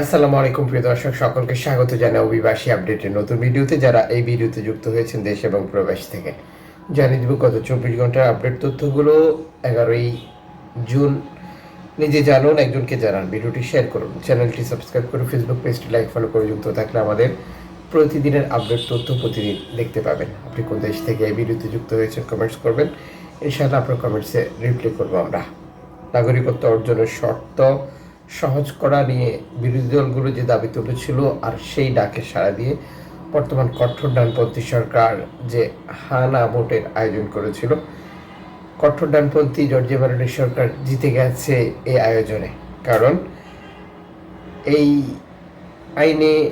আসসালামু আলাইকুম, প্রিয় দর্শক, সকলকে স্বাগত জানাই অভিবাসী আপডেটের নতুন ভিডিওতে। যারা এই ভিডিওতে যুক্ত হয়েছেন দেশ এবং প্রবাস থেকে, জানিয়ে দেব গত চব্বিশ ঘণ্টার আপডেট তথ্যগুলো। এগারোই জুন, নিজে জানুন, একজনকে জানান। ভিডিওটি শেয়ার করুন। চ্যানেলটি সাবস্ক্রাইব করে ফেসবুক পেজটি লাইক, ফলো করে যুক্ত থাকলে আমাদের প্রতিদিনের আপডেট তথ্য প্রতিদিন দেখতে পাবেন। আপনি কোন দেশ থেকে এই ভিডিওতে যুক্ত হয়েছেন কমেন্টস করবেন। ইনশাআল্লাহ আপনার কমেন্টসে রিপ্লাই করব আমরা। নাগরিকত্ব অর্জনের শর্ত সহজ করা নিয়ে বিরোধী দলগুলো যে দাবি তুলেছিল আর সেই ডাকে সাড়া দিয়ে বর্তমান কঠোর ডানপন্থী সরকার যে হানা ভোটের আয়োজন করেছিল, কঠোর ডানপন্থী জর্জিয়া মেলোডির সরকার জিতে গেছে এই আয়োজনে। কারণ এই আইনে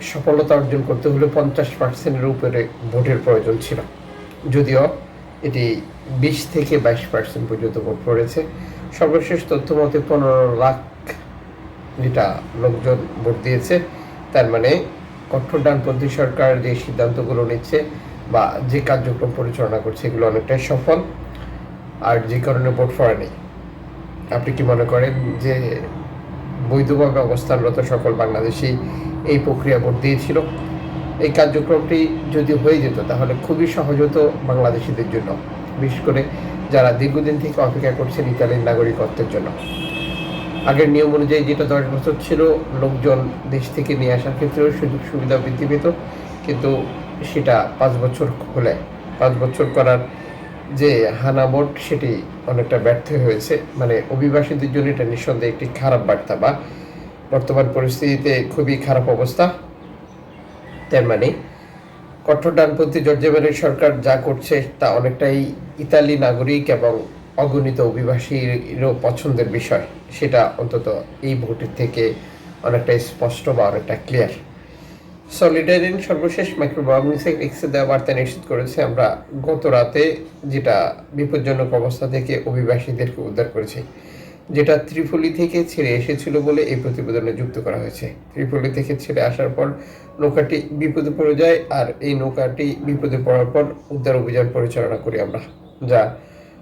সফলতা অর্জন করতে হলে পঞ্চাশ পার্সেন্টের উপরে ভোটের প্রয়োজন ছিল। যদিও এটি বিশ থেকে বাইশ পার্সেন্ট পর্যন্ত ভোট পড়েছে। সর্বশেষ তথ্য মতে পনেরো লাখ যেটা লোকজন ভোট দিয়েছে। তার মানে কঠোর ডানপন্থী সরকার যে সিদ্ধান্তগুলো নিচ্ছে বা যে কার্যক্রম পরিচালনা করছে, এগুলো অনেকটাই সফল। আর যে কারণে ভোট নেই আপনি কি মনে করেন যে বৈধভাবে অবস্থানরত সকল বাংলাদেশি এই প্রক্রিয়া ভোট দিয়েছিল? এই কার্যক্রমটি যদি হয়ে যেত, তাহলে খুবই সহজ হতো বাংলাদেশিদের জন্য। বিশেষ করে যারা দীর্ঘদিন থেকে অপেক্ষা করছেন ইতালির নাগরিকত্বের জন্য। আগের নিয়ম অনুযায়ী যেটা দশ বছর ছিল, লোকজন দেশ থেকে নিয়ে আসার ক্ষেত্রেও সুযোগ সুবিধা বৃদ্ধি পেত। কিন্তু সেটা পাঁচ বছর হলে, পাঁচ বছর করার যে হানাবোট সেটি অনেকটা ব্যর্থ হয়েছে। মানে অভিবাসীদের জন্য এটা নিঃসন্দেহে একটি খারাপ বার্তা বা বর্তমান পরিস্থিতিতে খুবই খারাপ অবস্থা। তার মানে কঠোর ডানপন্থী জর্জিয়ামের সরকার যা করছে তা অনেকটাই ইতালি নাগরিক এবং অগণিত অভিবাসীরও পছন্দের বিষয়। সেটা অন্তত এই ভোটের থেকে অনেকটা স্পষ্ট বা অনেকটা ক্লিয়ার সলিডারিন সর্বশেষ মাইক্রোবায়োমিক্সে এক্সে দেওয়া বার্তা নিশ্চিত করেছে, আমরা গত রাতে যেটা বিপজ্জনক অবস্থা থেকে অভিবাসীদেরকে উদ্ধার করেছি, যেটা ত্রিফলি থেকে ছেড়ে এসেছিল বলে এই প্রতিবেদনে যুক্ত করা হয়েছে। ত্রিফলি থেকে ছেড়ে আসার পর নৌকাটি বিপদে পড়ে যায়, আর এই নৌকাটি বিপদে পড়ার পর উদ্ধার অভিযান পরিচালনা করি আমরা, যা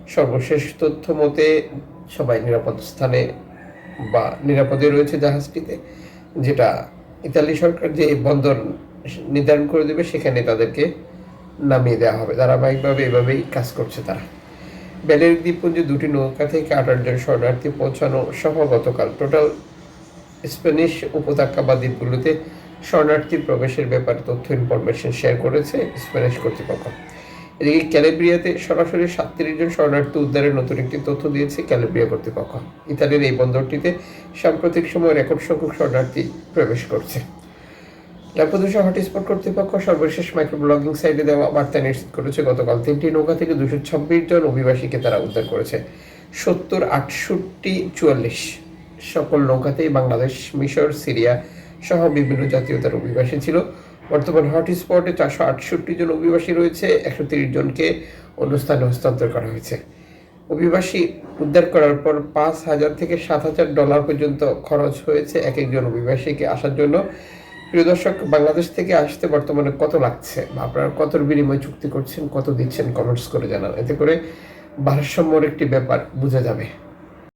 সর্বশেষ তথ্য মতে সবাই নিরাপদ স্থানে বা নিরাপদে রয়েছে জাহাজটিতে, যেটা ইতালি সরকার যে বন্দর নির্ধারণ করে দেবে, সেখানে তাদেরকে নামিয়ে দেওয়া হবে। ধারাবাহিকভাবে এভাবেই কাজ করছে তারা। বেলের দ্বীপপুঞ্জে দুটি নৌকা থেকে জন শরণার্থী পৌঁছানো সহ গতকাল টোটাল স্প্যানিশ উপত্যকা বা দ্বীপগুলোতে শরণার্থী প্রবেশের ব্যাপারে তথ্য ইনফরমেশন শেয়ার করেছে স্প্যানিশ কর্তৃপক্ষ। এদিকে ক্যালেব্রিয়াতে সরাসরি সাতত্রিশ জন শরণার্থী উদ্ধারের নতুন একটি তথ্য দিয়েছে ক্যালেব্রিয়া কর্তৃপক্ষ। ইতালির এই বন্দরটিতে সাম্প্রতিক সময় রেকর্ড সংখ্যক শরণার্থী প্রবেশ করছে। ল্যাম্পদুসা হটস্পট কর্তৃপক্ষ সর্বশেষ মাইক্রোব্লগিং সাইটে দেওয়া বার্তা নিশ্চিত করেছে, গতকাল তিনটি নৌকা থেকে দুশো ছাব্বিশ জন অভিবাসীকে তারা উদ্ধার করেছে। সত্তর, আটষট্টি, চুয়াল্লিশ সকল নৌকাতেই বাংলাদেশ, মিশর, সিরিয়া সহ বিভিন্ন জাতীয়তার অভিবাসী ছিল। বর্তমান হটস্পটে চারশো আটষট্টি জন অভিবাসী রয়েছে, একশো তিরিশ জনকে অন্য স্থানে হস্তান্তর করা হয়েছে। অভিবাসী উদ্ধার করার পর পাঁচ হাজার থেকে সাত হাজার ডলার পর্যন্ত খরচ হয়েছে এক একজন অভিবাসীকে আসার জন্য। প্রিয় দর্শক, বাংলাদেশ থেকে আসতে বর্তমানে কত লাগছে বা আপনারা কত বিনিময় চুক্তি করছেন, কত দিচ্ছেন, কমেন্টস করে জানান। এতে করে ভারসাম্যর একটি ব্যাপার বোঝা যাবে।